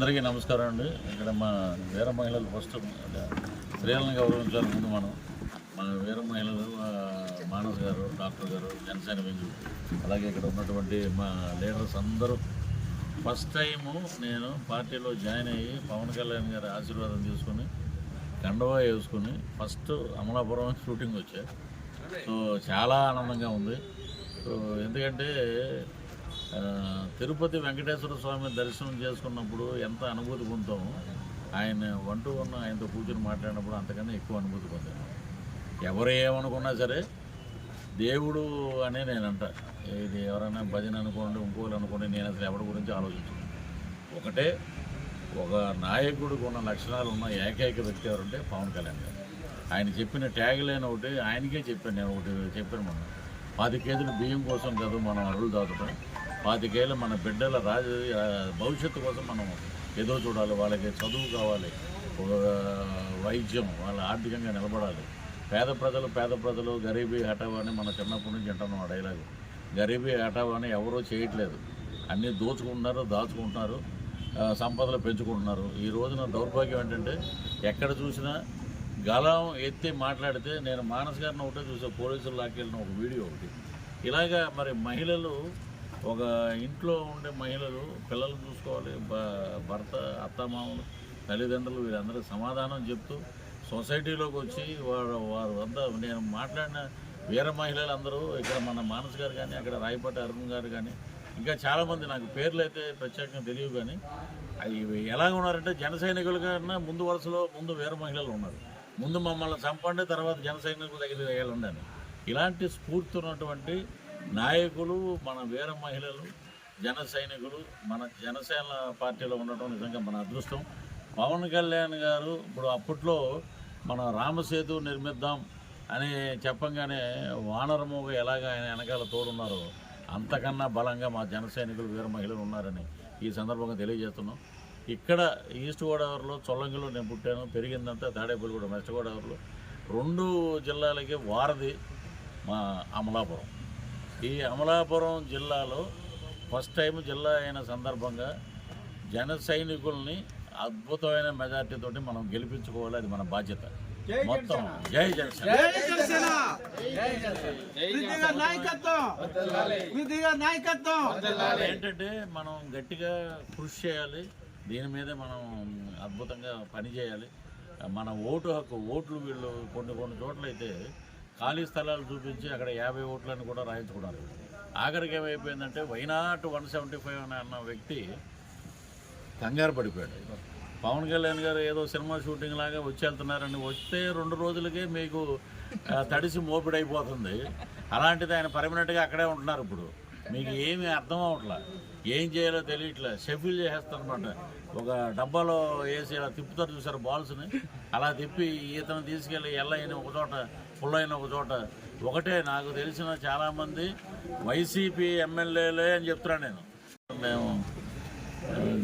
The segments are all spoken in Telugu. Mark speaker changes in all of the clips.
Speaker 1: అందరికీ నమస్కారం అండి. ఇక్కడ మా వీర మహిళలు ఫస్ట్ స్త్రీలను గౌరవించాలి ముందు మనం మన వీర మహిళలు మానస్ గారు డాక్టర్ గారు జనసేన వింగు అలాగే ఇక్కడ ఉన్నటువంటి మా లీడర్స్ అందరూ ఫస్ట్ టైము నేను పార్టీలో జాయిన్ అయ్యి పవన్ కళ్యాణ్ గారి ఆశీర్వాదం తీసుకుని కండవా వేసుకుని ఫస్ట్ అమలాపురం షూటింగ్ వచ్చాయి సో చాలా ఆనందంగా ఉంది. సో ఎందుకంటే తిరుపతి వెంకటేశ్వర స్వామి దర్శనం చేసుకున్నప్పుడు ఎంత అనుభూతి పొందుతామో ఆయన వంటూ ఉన్న ఆయనతో కూర్చొని మాట్లాడినప్పుడు అంతకన్నా ఎక్కువ అనుభూతి పొందాను. ఎవరు ఏమనుకున్నా సరే దేవుడు అనే నేను అంట. ఇది ఎవరైనా భజన అనుకోండి ఇంకోళ్ళు అనుకోండి నేను అసలు ఎవరి గురించి ఆలోచించను. ఒకటే ఒక నాయకుడికి ఉన్న లక్షణాలు ఉన్న ఏకైక వ్యక్తి ఎవరంటే పవన్ కళ్యాణ్ గారు. ఆయన చెప్పిన ట్యాగ్ లైన్ ఒకటి ఆయనకే చెప్పాను నేను ఒకటి చెప్పాను మొన్న. పది కేజీలు బియ్యం కోసం కాదు మనం అరువులు దాటుతాం. పాతికేళ్ళు మన బిడ్డల రాజ భవిష్యత్తు కోసం మనం ఏదో చూడాలి వాళ్ళకి చదువు కావాలి వైద్యం వాళ్ళ ఆర్థికంగా నిలబడాలి. పేద ప్రజలు పేద ప్రజలు గరీబీ హఠావా అని మన చిన్నప్పటి నుంచి వింటున్నాం ఆ డైలాగు గరీబీ హఠావా అని ఎవరూ చేయట్లేదు. అన్నీ దోచుకుంటున్నారు దాచుకుంటున్నారు సంపదలు పెంచుకుంటున్నారు. ఈ రోజున దౌర్భాగ్యం ఏంటంటే ఎక్కడ చూసినా గలం ఎత్తి మాట్లాడితే నేను మానస్ గారిని ఒకటే చూసా పోలీసులు లాక్కెళ్ళిన ఒక వీడియో ఒకటి. ఇలాగా మరి మహిళలు ఒక ఇంట్లో ఉండే మహిళలు పిల్లలు చూసుకోవాలి భ- భర్త అత్తమామలు తల్లిదండ్రులు వీరందరూ సమాధానం చెప్తూ సొసైటీలోకి వచ్చి వారు వారు వద్ద నేను మాట్లాడిన వీర మహిళలు అందరూ ఇక్కడ మన మానస్ గారు కానీ అక్కడ రాయపాటి అరుణ్ గారు కానీ ఇంకా చాలామంది నాకు పేర్లు అయితే ప్రత్యేకంగా తెలియవు కానీ అవి ఎలాగ ఉన్నారంటే జన సైనికుల కన్నా ముందు వరుసలో ముందు వీర మహిళలు ఉన్నారు. ముందు మమ్మల్ని చంపండి తర్వాత జన సైనికుల దగ్గర వెళ్ళండి ఇలాంటి స్ఫూర్తి ఉన్నటువంటి నాయకులు మన వీర మహిళలు జన సైనికులు మన జనసేన పార్టీలో ఉండటం నిజంగా మన అదృష్టం. పవన్ కళ్యాణ్ గారు ఇప్పుడు అప్పట్లో మన రామసేతు నిర్మిద్దాం అని చెప్పంగానే వానరమోగ ఎలాగ ఆయన వెనకాల తోడున్నారో అంతకన్నా బలంగా మా జన సైనికులు వీర మహిళలు ఉన్నారని ఈ సందర్భంగా తెలియజేస్తున్నాం. ఇక్కడ ఈస్ట్ గోదావరిలో చొల్లంగిలో నేను పుట్టాను పెరిగిందంతా తాడేపల్లిగూడెం వెస్ట్ గోదావరిలో. రెండు జిల్లాలకి వారధి మా అమలాపురం. ఈ అమలాపురం జిల్లాలో ఫస్ట్ టైం జిల్లా అయిన సందర్భంగా జన సైనికుల్ని అద్భుతమైన మెజార్టీ తోటి మనం గెలిపించుకోవాలి. అది మన బాధ్యత. మొత్తం జై జనసేన. ఏంటంటే మనం గట్టిగా కృషి చేయాలి. దీని మీద మనం అద్భుతంగా పని చేయాలి మన ఓటు హక్కు ఓట్లు వీళ్ళు కొన్ని కొన్ని చోట్ల అయితే ఖాళీ స్థలాలు చూపించి అక్కడ యాభై ఓట్లని కూడా రాయించుకున్నారు ఆఖరికి ఏమైపోయిందంటే వైనాట్ వన్ సెవెంటీ ఫైవ్ అని అన్న వ్యక్తి కంగారు పడిపోయాడు. పవన్ కళ్యాణ్ గారు ఏదో సినిమా షూటింగ్ లాగా వచ్చి వెళ్తున్నారని వస్తే రెండు రోజులకే మీకు తడిసి మోపిడైపోతుంది. అలాంటిది ఆయన పర్మనెంట్గా అక్కడే ఉంటున్నారు ఇప్పుడు. మీకు ఏమి అర్థం అవట్లా? ఏం చేయాలో తెలియట్లే? షెఫిల్ చేసేస్తారనమాట ఒక డబ్బాలో వేసి ఇలా తిప్పుతారు చూసారు బాల్స్ని? అలా తిప్పి ఈతను తీసుకెళ్ళి ఎల్లయిన ఒక చోట పుల్లైన ఒక చోట. ఒకటే నాకు తెలిసిన చాలామంది వైసీపీ ఎమ్మెల్యేలే అని చెప్తున్నాను నేను. మేము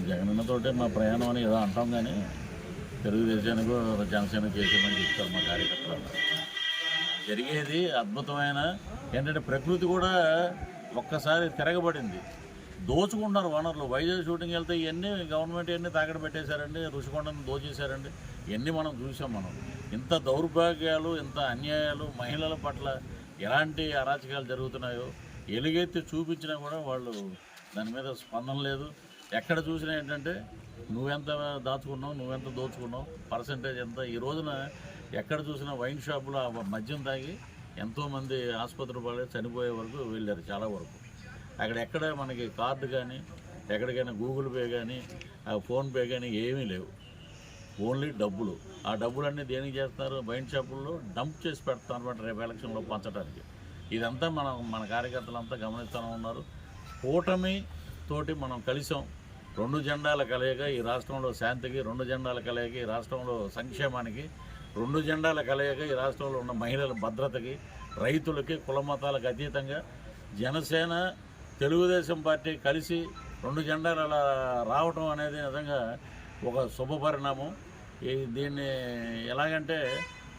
Speaker 1: జగనన్నతోటే మా ప్రయాణం అని ఏదో అంటాం కానీ తెలుగుదేశానికి జనసేన చేసామని చెప్తారు మా కార్యకర్తలు. జరిగేది అద్భుతమైన ఏంటంటే ప్రకృతి కూడా ఒక్కసారి తిరగబడింది. దోచుకుంటున్నారు వనరులు. వైజాగ్ షూటింగ్ వెళ్తే ఇవన్నీ గవర్నమెంట్ ఇవన్నీ తాకడ పెట్టేశారండి రుషికొండను దోచేశారండి. ఇవన్నీ మనం చూసాం మనం. ఇంత దౌర్భాగ్యాలు ఇంత అన్యాయాలు మహిళల పట్ల ఎలాంటి అరాచకాలు జరుగుతున్నాయో ఎలుగైతే చూపించినా కూడా వాళ్ళు దాని మీద స్పందన లేదు. ఎక్కడ చూసినా ఏంటంటే నువ్వెంత దాచుకున్నావు నువ్వెంత దోచుకున్నావు పర్సంటేజ్ ఎంత? ఈ రోజున ఎక్కడ చూసినా వైన్ షాపులో మద్యం తాగి ఎంతోమంది ఆసుపత్రి పాలే చనిపోయే వరకు వెళ్ళారు చాలా వరకు. అక్కడ ఎక్కడ మనకి కార్డు కానీ ఎక్కడికైనా గూగుల్ పే కానీ ఆ ఫోన్పే కానీ ఏమీ లేవు. ఓన్లీ డబ్బులు. ఆ డబ్బులన్నీ దేనికి చేస్తారు వైన్ షాపుల్లో డంప్ చేసి పెడతారు అనమాట రేపు ఎలక్షన్లో పంచడానికి. ఇదంతా మనం మన కార్యకర్తలంతా గమనిస్తూనే ఉన్నారు. కూటమి తోటి మనం కలిసాం. రెండు జెండాల కలయిక ఈ రాష్ట్రంలో శాంతికి రెండు జెండాల కలయిక ఈ రాష్ట్రంలో సంక్షేమానికి రెండు జెండాల కలయిక ఈ రాష్ట్రంలో ఉన్న మహిళల భద్రతకి రైతులకి కుల మతాలకు అతీతంగా జనసేన తెలుగుదేశం పార్టీ కలిసి రెండు జెండాలు అలా రావటం అనేది నిజంగా ఒక శుభ పరిణామం దీన్ని ఎలాగంటే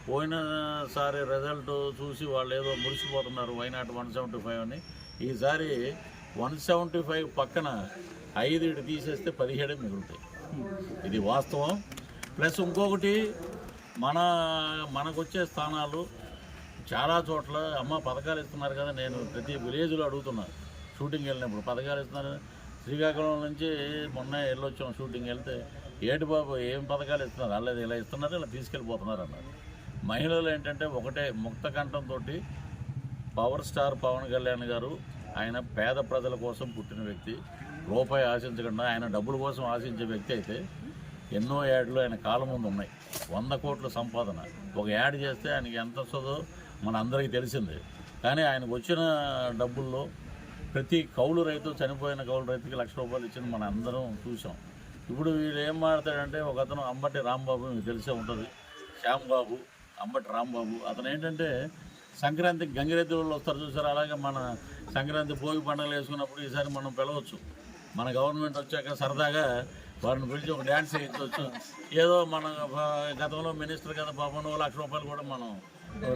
Speaker 1: పోయినసారి రిజల్ట్ చూసి వాళ్ళు ఏదో మురిసిపోతున్నారు why not one seventy five అని. ఈసారి వన్ సెవెంటీ ఫైవ్ పక్కన ఐదు తీసేస్తే పదిహేడే మిగులుతాయి. ఇది వాస్తవం. ప్లస్ ఇంకొకటి మన మనకు వచ్చే స్థానాలు చాలా చోట్ల అమ్మ పథకాలు ఇస్తున్నారు కదా నేను ప్రతి విలేజ్లో అడుగుతున్నాను షూటింగ్ వెళ్ళినప్పుడు పథకాలు ఇస్తున్నారు. శ్రీకాకుళం నుంచి మొన్న వెళ్ళొచ్చాం షూటింగ్ వెళ్తే ఏటి బాబు ఏం పథకాలు ఇస్తున్నారు? అల్లది ఇలా ఇస్తున్నారు ఇలా తీసుకెళ్ళిపోతున్నారు అన్నారు. మహిళలు ఏంటంటే ఒకటే ముక్త కంఠంతో పవర్ స్టార్ పవన్ కళ్యాణ్ గారు ఆయన పేద ప్రజల కోసం పుట్టిన వ్యక్తి రూపాయి ఆశించకుండా ఆయన డబ్బుల కోసం ఆశించే వ్యక్తి అయితే ఎన్నో యాడ్లు ఆయన కాలం ముందు ఉన్నాయి. వంద కోట్ల సంపాదన. ఒక యాడ్ చేస్తే ఆయనకి ఎంత వస్తుందో మన అందరికీ తెలిసింది. కానీ ఆయనకు వచ్చిన డబ్బుల్లో ప్రతి కౌలు రైతు చనిపోయిన కౌలు రైతుకి లక్ష రూపాయలు ఇచ్చింది మన అందరం చూసాం ఇప్పుడు వీళ్ళు ఏం మాడతాడంటే ఒక అతను అంబటి రాంబాబు మీకు తెలిసే ఉంటుంది. శ్యాంబాబు అంబటి రాంబాబు. అతను ఏంటంటే సంక్రాంతికి గంగిరెద్దు వాళ్ళు వస్తారు చూసారు? అలాగే మన సంక్రాంతి భోగి పండుగలు వేసుకున్నప్పుడు ఈసారి మనం పిలవచ్చు. మన గవర్నమెంట్ వచ్చాక సరదాగా వారిని పిలిచి ఒక డ్యాన్స్ వేయించవచ్చు. ఏదో మన గతంలో మినిస్టర్ కదా పాపం లక్ష రూపాయలు కూడా మనం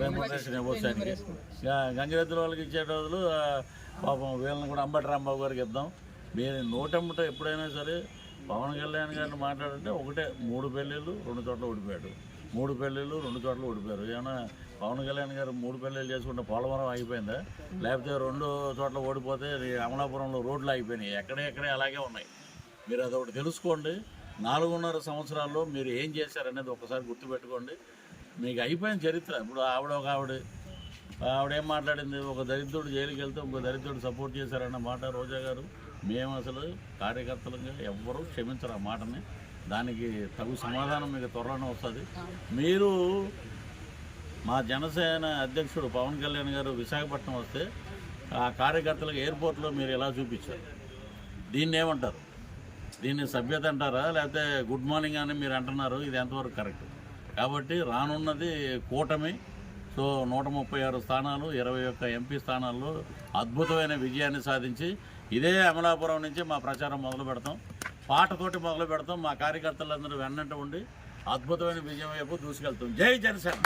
Speaker 1: రెమ్యూనరేషన్ ఇవ్వచ్చు ఆయనకి. గంగిరెద్దుల వాళ్ళకి ఇచ్చే రోజులు పాపం వీళ్ళని కూడా అంబటి రాంబాబు గారికి ఇద్దాం. మీరు నోటమ్మట ఎప్పుడైనా సరే పవన్ కళ్యాణ్ గారిని మాట్లాడంటే ఒకటే మూడు పెళ్ళిళ్ళు రెండు చోట్ల ఓడిపోయాడు. మూడు పెళ్ళిళ్ళు రెండు చోట్ల ఓడిపోయారు. ఏమైనా పవన్ కళ్యాణ్ గారు మూడు పెళ్ళిళ్ళు చేసుకుంటే పోలవరం ఆగిపోయిందా? లేకపోతే రెండు చోట్ల ఓడిపోతే అమలాపురంలో రోడ్లు అయిపోయినాయి ఎక్కడే ఎక్కడే అలాగే ఉన్నాయి. మీరు అదొకటి తెలుసుకోండి. నాలుగున్నర సంవత్సరాల్లో మీరు ఏం చేశారనేది ఒకసారి గుర్తుపెట్టుకోండి. మీకు అయిపోయిన చరిత్ర. ఇప్పుడు ఆవిడ ఒక ఆవిడ. ఆవిడ ఏం మాట్లాడింది? ఒక దరిద్రుడు జైలుకి వెళ్తే ఇంకో దరిద్రుడు సపోర్ట్ చేశారన్న మాట రోజా గారు. మేము అసలు కార్యకర్తలుగా ఎవ్వరూ క్షమించరు ఆ మాటని. దానికి తగు సమాధానం మీకు త్వరలోనే వస్తుంది. మీరు మా జనసేన అధ్యక్షుడు పవన్ కళ్యాణ్ గారు విశాఖపట్నం వస్తే ఆ కార్యకర్తలకు ఎయిర్పోర్ట్లో మీరు ఎలా చూపించారు? దీన్ని ఏమంటారు? దీన్ని సభ్యత అంటారా? లేకపోతే గుడ్ మార్నింగ్ అని మీరు అంటున్నారు ఇది ఎంతవరకు కరెక్ట్? కాబట్టి రానున్నది కూటమి. సో నూట ముప్పై ఆరు స్థానాలు ఇరవై ఒక్క ఎంపీ స్థానాల్లో అద్భుతమైన విజయాన్ని సాధించి ఇదే అమలాపురం నుంచి మా ప్రచారం మొదలు పెడతాం. పాటతోటి మొదలు పెడతాం. మా కార్యకర్తలందరూ వెన్నంట ఉండి అద్భుతమైన విజయం వైపు దూసుకెళ్తాం. జై జనసేన!